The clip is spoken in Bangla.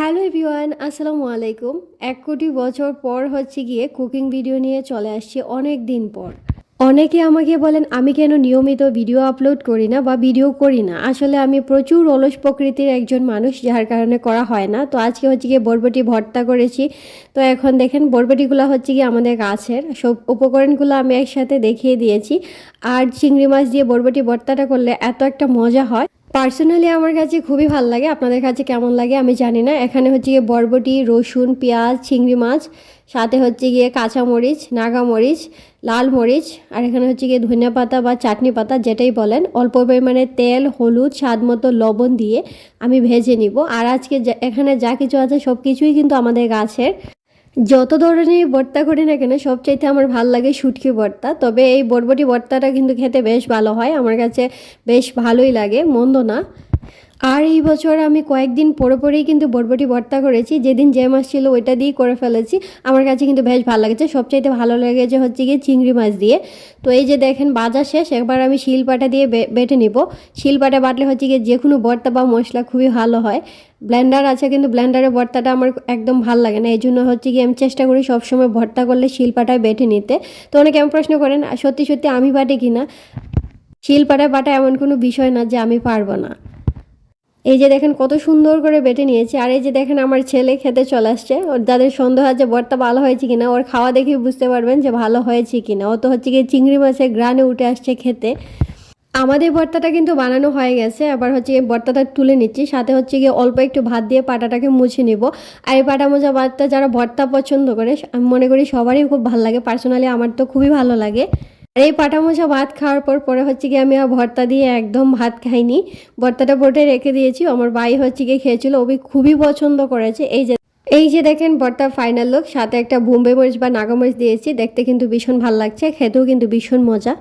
হ্যালো এভরিওয়ান, আসসালামু আলাইকুম। এক কোটি বছর পর হচ্ছে গিয়ে কুকিং ভিডিও নিয়ে চলে আসছি অনেক দিন পর। অনেকে আমাকে বলেন, আমি কেন নিয়মিত ভিডিও আপলোড করি না বা ভিডিও করি না? আসলে আমি প্রচুর অলস প্রকৃতির একজন মানুষ, যার কারণে করা হয় না। তো আজকে হচ্ছে গিয়ে বরবটি ভর্তা করেছি। তো এখন দেখেন, বরবটিগুলো হচ্ছে গিয়ে আমাদের গাছের সব উপকরণগুলো আমি একসাথে দেখিয়ে দিয়েছি। আর চিংড়ি মাছ দিয়ে বরবটি ভর্তাটা করলে এত একটা মজা হয়। পার্সোনালি আমার কাছে খুবই ভালো লাগে, আপনাদের কাছে কেমন লাগে আমি জানি না। এখানে হচ্ছে গিয়ে বরবটি, রসুন, পেঁয়াজ, চিংড়ি মাছ, সাথে হচ্ছে গিয়ে কাঁচামরিচ, নাগামরিচ, লাল মরিচ, আর এখানে হচ্ছে গিয়ে ধনিয়া পাতা বা চাটনি পাতা যেটাই বলেন, অল্প পরিমাণে তেল, হলুদ, স্বাদ মতো লবণ দিয়ে আমি ভেজে নিব। আর আজকে এখানে যা কিছু আছে সব কিছুই কিন্তু আমাদের গাছের। যত ধরনের ভর্তা করি না কেন, সবচাইতে আমার ভালো লাগে শুটকি ভর্তা। তবে এই বরবটি ভর্তাটা কিন্তু খেতে বেশ ভালো হয়। আমার কাছে বেশ ভালোই লাগে, মন্দ না। আর এই বছর আমি কয়েকদিন পরে পরেই কিন্তু বরবটি ভর্তা করেছি। যেদিন যে মাছ ছিল ওইটা দিয়েই করে ফেলেছি। আমার কাছে কিন্তু বেশ ভালো লেগেছে। সবচাইতে ভালো লেগেছে হচ্ছে গিয়ে চিংড়ি মাছ দিয়ে। তো এই যে দেখেন বাজার শেষ, একবার আমি শিলপাটা দিয়ে বেটে নিব। শিলপাটা বাটলে হচ্ছে গিয়ে যে কোনো ভর্তা বা মশলা খুবই ভালো হয়। ব্লেন্ডার আছে কিন্তু ব্লেন্ডারের ভর্তাটা আমার একদম ভালো লাগে না। এই জন্য হচ্ছে গিয়ে আমি চেষ্টা করি সবসময় ভর্তা করলে শিলপাটায় বেটে নিতে। তো অনেকে এমন প্রশ্ন করেন "আর সত্যি সত্যি আমি বাটি কিনা? শিলপাটায় বাটা এমন কোনো বিষয় না যে আমি পারব না। এই যে দেখেন কত সুন্দর করে বেটে নিয়েছি, আর এই যে দেখেন আমার ছেলে খেতে চলে আসছে। ওর যাদের সন্দেহ আছে ভর্তা ভালো হয়েছে কিনা, ওর খাওয়া দেখে বুঝতে পারবেন যে ভালো হয়েছে কিনা। ও তো হচ্ছে গিয়ে চিংড়ি মাছের গ্রানে উঠে আসছে খেতে। আমাদের ভর্তাটা কিন্তু বানানো হয়ে গেছে আবার হচ্ছে গিয়ে ভর্তাটা তুলে নিচ্ছি। সাথে হচ্ছে গিয়ে অল্প একটু ভাত দিয়ে পাটাটাকে মুছে নিব। আর এই পাটা মোজা ভাতটা যারা ভর্তা পছন্দ করে আমি মনে করি সবারই খুব ভালো লাগে। পার্সোনালি আমার তো খুবই ভালো লাগে। আর এই পাটা মোছা ভাত খাওয়ার পর, পরে হচ্ছে গিয়ে আমি আর ভর্তা দিয়ে একদম ভাত খাইনি। ভর্তাটা বোটে রেখে দিয়েছি। আমার ভাই হচ্ছে গিয়ে খেয়েছিল ওবি খুবই পছন্দ করেছে। এই যে এই যে দেখেন ভর্তা ফাইনাল লোক সাথে একটা বোম্বে মরিচ বা নাগামরিচ দিয়েছি। দেখতে কিন্তু ভীষণ ভালো লাগছে, খেতেও কিন্তু ভীষণ মজা।